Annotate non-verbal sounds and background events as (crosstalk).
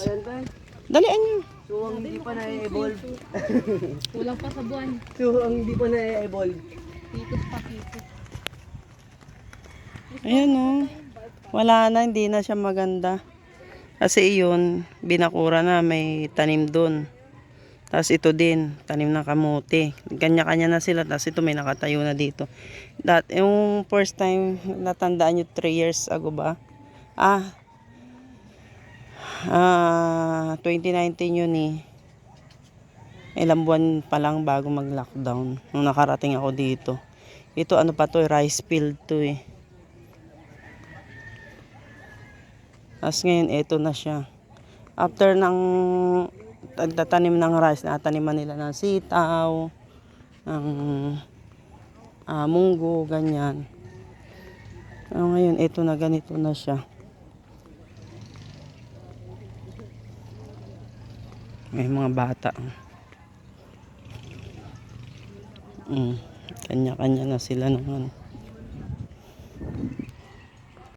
Ayan ba? Dalian nyo. Hindi pa na-evolve. (laughs) Kulang pa sa buwan. So, ang hindi pa na-evolve. Titos pa titos. Ayan o. Wala na, hindi na siya maganda. Kasi iyon, binakura na, may tanim doon. Tapos ito din, tanim ng kamote. Kanya-kanya na sila. Tapos ito may nakatayo na dito. Dat, yung first time, natandaan nyo 3 years ago ba? Ah, ah 2019 yun eh. Ilang buwan pa lang bago mag-lockdown. Nung nakarating ako dito. Ito ano pa to, rice field to eh. Tapos ngayon, eto na siya. After ng tagtatanim ng rice, nataniman nila ng sitaw, ng ah, munggo, ganyan. So, ngayon, eto na ganito na siya. May mga bata. Mm, kanya-kanya na sila ng ano.